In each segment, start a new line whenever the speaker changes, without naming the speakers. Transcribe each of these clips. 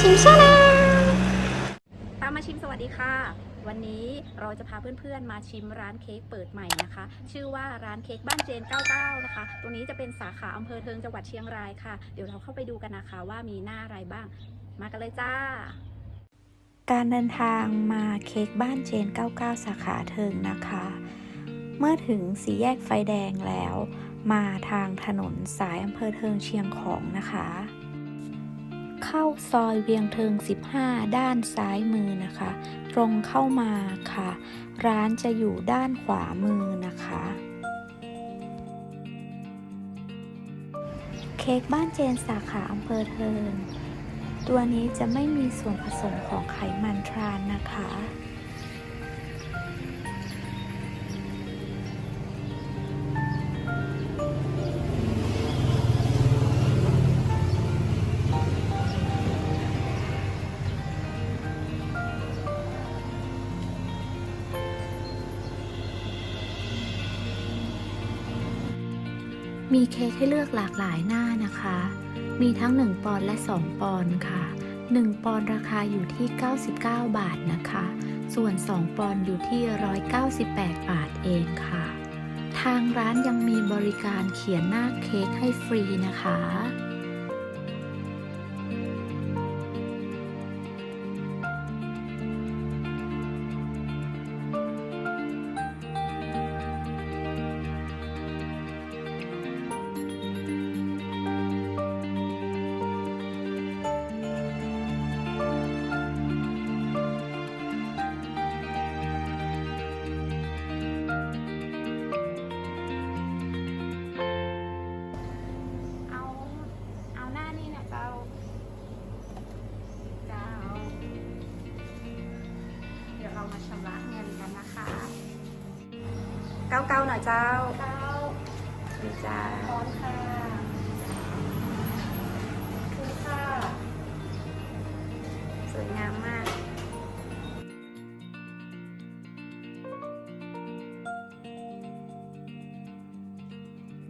ชิมชาแนล
ตามมาชิมสวัสดีค่ะ วันนี้เราจะพาเพื่อนๆมาชิมร้านเค้กเปิดใหม่นะคะ ชื่อว่าร้านเค้กบ้านเจน 99 นะคะตรงนี้จะเป็นสาขาอำเภอเทิงจังหวัดเชียงรายค่ะ เดี๋ยวเราเข้าไปดูกันนะคะว่ามีหน้าอะไรบ้าง มากันเลยจ้า
การเดินทางมาเค้กบ้านเจน 99 สาขาเทิงนะคะ เมื่อถึงสี่แยกไฟแดงแล้ว มาทางถนนสายอำเภอเทิงเชียงของนะคะ เข้าซอยเวียงเทิง 15 ด้านซ้ายมือนะคะ ตรงเข้ามาค่ะ ร้านจะอยู่ด้านขวามือนะคะ เค้กบ้านเจนสาขาอำเภอเทิง ตัวนี้จะไม่มีส่วนผสมของไขมันทรานนะคะ มีเค้กให้เลือกหลากหลายหน้านะคะ มีทั้ง 1 ปอนด์และ 2 ปอนด์ค่ะ 1 ปอนด์ราคาอยู่ที่ 99 บาทนะคะ ส่วน 2 ปอนด์อยู่ที่ 198 บาทเองค่ะ ทางร้านยังมีบริการเขียนหน้าเค้กให้ฟรีนะคะ
เก้าเก้าหน่อยเจ้าเก้า
นี่จ้า
พร้อมค่ะคุณค่ะ สวยงามมาก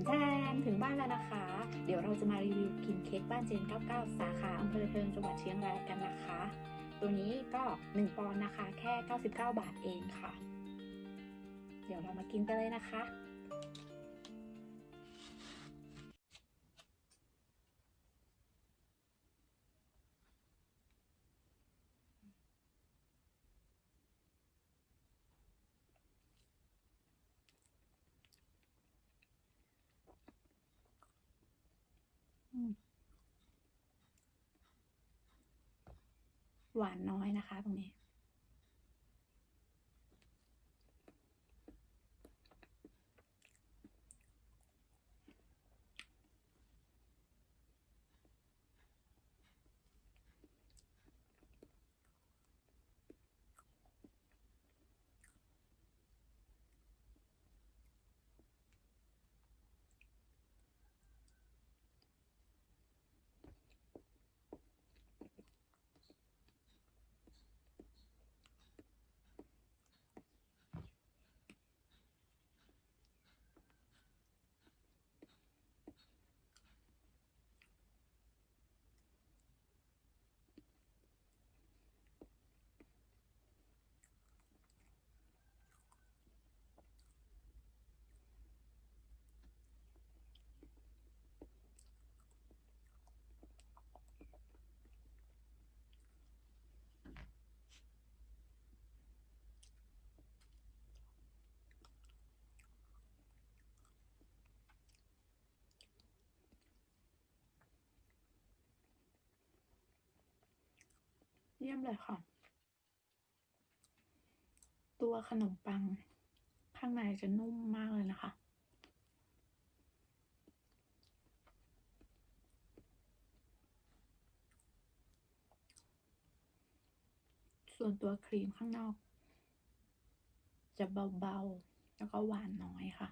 แดนถึงบ้านแล้วนะคะ เดี๋ยวเราจะมารีวิวกินเค้กบ้านเจน 99 สาขาอำเภอเทิงจังหวัดเชียงรายกันนะคะ ตัวนี้ก็ 1 ปอนด์นะคะ แค่ 99 บาทเองค่ะ เดี๋ยวเรามากินกันเลยนะคะ หวานน้อยนะคะตรงนี้ เยี่ยมเลยค่ะ ตัวขนมปังข้างในจะนุ่มมากเลยนะคะ ส่วนตัวครีมข้างนอก จะเบาๆ แล้วก็หวานน้อยค่ะ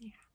นี่ค่ะ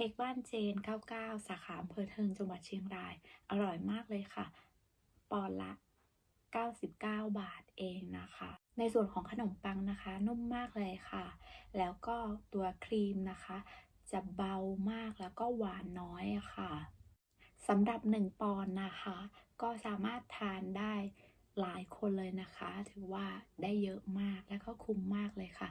เค้กบ้านเจน 99 สาขาอำเภอเทิงจังหวัดเชียงราย อร่อยมากเลยค่ะ ปอนละ 99 บาทเองนะคะ ในส่วนของขนมปังนะคะ นุ่มมากเลยค่ะ แล้วก็ตัวครีมนะคะ จะเบามากแล้วก็หวานน้อยค่ะสำหรับ 1 ปอนนะคะ ก็สามารถทานได้หลายคนเลยนะคะ ถือว่าได้เยอะมากและก็คุ้มมากเลยค่ะ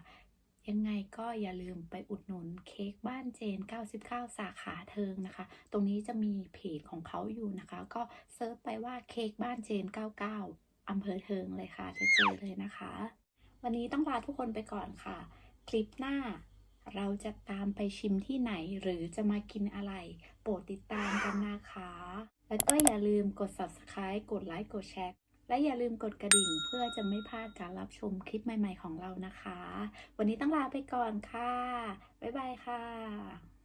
ยังไงก็อย่าลืมไปอุดหนุนเค้กบ้านเจน 99 สาขาเทิงนะคะ ตรงนี้จะมีเพจของเขาอยู่นะคะ ก็เซิร์ชไปว่าเค้กบ้านเจน 99 อำเภอเทิงเลยค่ะจะเจอเลยนะคะ วันนี้ต้องลาทุกคนไปก่อนค่ะ คลิปหน้าเราจะตามไปชิมที่ไหนหรือจะมากินอะไร โปรดติดตามกันนะคะ แล้วก็อย่าลืมกด subscribe กดไลค์ กดแชร์ และอย่าลืมกดกระดิ่งเพื่อจะไม่พลาดการรับชมคลิปใหม่ ๆ ของเรานะคะ วันนี้ต้องลาไปก่อนค่ะ บ๊ายบายค่ะ